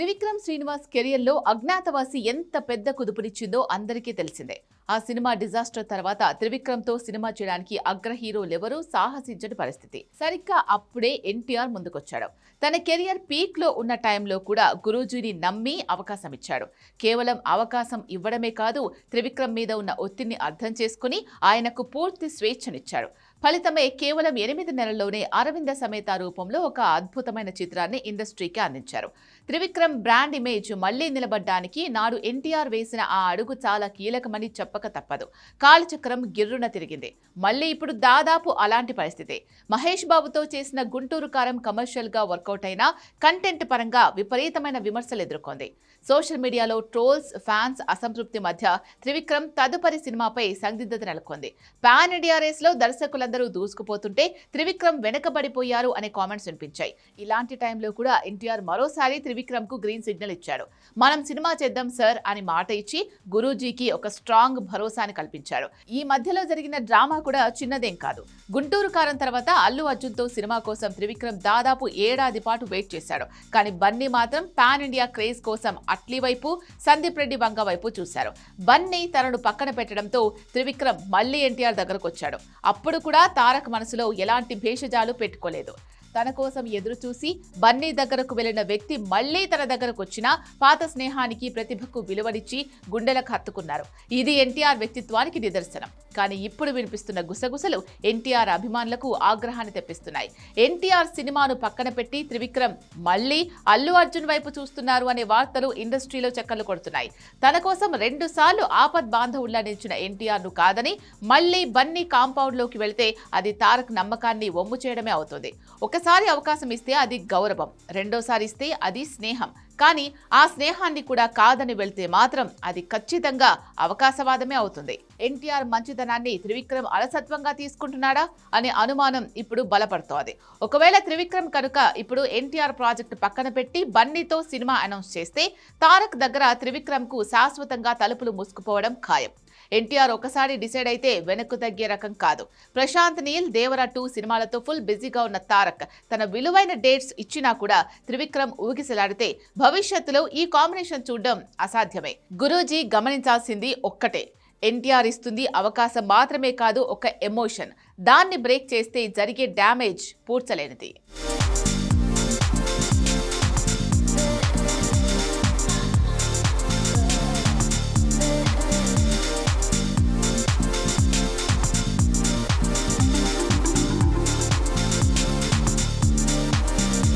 త్రివిక్రమ్ శ్రీనివాస్ కెరియర్లో అజ్ఞాతవాసి ఎంత పెద్ద కుదుపునిచ్చిందో అందరికీ తెలిసిందే. ఆ సినిమా డిజాస్టర్ తర్వాత త్రివిక్రమ్తో సినిమా చేయడానికి అగ్ర హీరోలెవరూ సాహసించని పరిస్థితి. సరిగ్గా అప్పుడే ఎన్టీఆర్ ముందుకొచ్చాడు. తన కెరియర్ పీక్లో ఉన్న టైంలో కూడా గురూజీని నమ్మి అవకాశం ఇచ్చాడు కేవలం అవకాశం ఇవ్వడమే కాదు త్రివిక్రమ్ మీద ఉన్న ఒత్తిడిని అర్థం చేసుకుని ఆయనకు పూర్తి స్వేచ్ఛనిచ్చాడు. ఫలితమే కేవలం ఎనిమిది నెలల్లోనే అరవింద సమేత రూపంలో ఒక అద్భుతమైన చిత్రాన్ని ఇండస్ట్రీకి అందించారు. త్రివిక్రమ్ బ్రాండ్ ఇమేజ్ మళ్ళీ నిలబడ్డానికి నాడు ఎన్టీఆర్ వేసిన ఆ అడుగు చాలా కీలకమని చెప్పక తప్పదు. కాలచక్రం గిర్రున తిరిగింది. మళ్ళీ ఇప్పుడు దాదాపు అలాంటి పరిస్థితి. మహేష్ బాబుతో చేసిన గుంటూరు కారం కమర్షియల్గా వర్కౌట్ అయినా కంటెంట్ పరంగా విపరీతమైన విమర్శలు ఎదుర్కొంది. సోషల్ మీడియాలో ట్రోల్స్ ఫ్యాన్స్ అసంతృప్తి మధ్య త్రివిక్రమ్ తదుపరి సినిమాపై సందిగ్ధత నెలకొంది. పాన్ ఇండియా రేస్లో ప్రజలందరూ దూసుకుపోతుంటే త్రివిక్రమ్ వెనకబడిపోయారు అనే కామెంట్స్ వినిపించాయి. ఇలాంటి టైంలో కూడా ఎన్టీఆర్ మరోసారి త్రివిక్రమ్కు గ్రీన్ సిగ్నల్ ఇచ్చాడు. మనం సినిమా చేద్దాం సార్ అని మాట ఇచ్చి గురూజీకి ఒక స్ట్రాంగ్ భరోసాని కల్పించాడు ఈ మధ్యలో జరిగిన డ్రామా కూడా చిన్నదేం కాదు. గుంటూరు కారం తర్వాత అల్లు అర్జున్తో సినిమా కోసం త్రివిక్రమ్ దాదాపు ఏడాది పాటు వెయిట్ చేశాడు. కానీ బన్నీ మాత్రం పాన్ ఇండియా క్రేజ్ కోసం అట్లీ వైపు సందీప్ రెడ్డి వంగ వైపు చూశారు. బన్నీ తనను పక్కన పెట్టడంతో త్రివిక్రమ్ మళ్ళీ ఎన్టీఆర్ దగ్గరకు వచ్చాడు. అప్పుడు కూడా తారక్ మనసులో ఎలాంటి భేషజాలు పెట్టుకోలేదు. తన కోసం ఎదురు చూసి బన్నీ దగ్గరకు వెళ్ళిన వ్యక్తి మళ్ళీ తన దగ్గరకు వచ్చినా పాత స్నేహానికి ప్రతిభకు విలువనిచ్చి గుండెలకు హత్తుకున్నారు. ఇది ఎన్టీఆర్ వ్యక్తిత్వానికి నిదర్శనం. కానీ ఇప్పుడు వినిపిస్తున్న గుసగుసలు ఎన్టీఆర్ అభిమానులకు ఆగ్రహాన్ని తెప్పిస్తున్నాయి. ఎన్టీఆర్ సినిమాను పక్కన పెట్టి త్రివిక్రమ్ మళ్ళీ అల్లు అర్జున్ వైపు చూస్తున్నారు అనే వార్తలు ఇండస్ట్రీలో చక్కర్లు కొడుతున్నాయి. తన కోసం రెండు సార్లు ఆపద్ బాంధవుల్లా నిలిచిన ఎన్టీఆర్ను కాదని మళ్ళీ బన్నీ కాంపౌండ్లోకి వెళ్తే అది తారక్ నమ్మకాన్ని వమ్ము చేయడమే అవుతుంది. ఒక ఒకసారి అవకాశం ఇస్తే అది గౌరవం. రెండోసారి ఇస్తే అది స్నేహం. కానీ ఆ స్నేహాన్ని కూడా కాదని వెళ్తే మాత్రం అది ఖచ్చితంగా అవకాశవాదమే అవుతుంది. ఎన్టీఆర్ మంచితనాన్ని త్రివిక్రమ్ అలసత్వంగా తీసుకుంటున్నాడా అనే అనుమానం ఇప్పుడు బలపడుతోంది. ఒకవేళ త్రివిక్రమ్ కనుక ఇప్పుడు ఎన్టీఆర్ ప్రాజెక్టు పక్కన పెట్టి బన్నీతో సినిమా అనౌన్స్ చేస్తే తారక్ దగ్గర త్రివిక్రమ్కు శాశ్వతంగా తలుపులు మూసుకుపోవడం ఖాయం. ఎన్టీఆర్ ఒకసారి డిసైడ్ అయితే వెనక్కు తగ్గే రకం కాదు. ప్రశాంత్ నీల్ దేవరా టూ సినిమాలతో ఫుల్ బిజీగా ఉన్న తారక్ తన విలువైన డేట్స్ ఇచ్చినా కూడా త్రివిక్రమ్ ఊగిసలాడితే భవిష్యత్తులో ఈ కాంబినేషన్ చూడడం అసాధ్యమే. గురూజీ గమనించాల్సింది ఒక్కటే. ఎన్టీఆర్ ఇస్తుంది అవకాశం మాత్రమే కాదు ఒక ఎమోషన్. దాన్ని బ్రేక్ చేస్తే జరిగే డ్యామేజ్ పూడ్చలేనిది.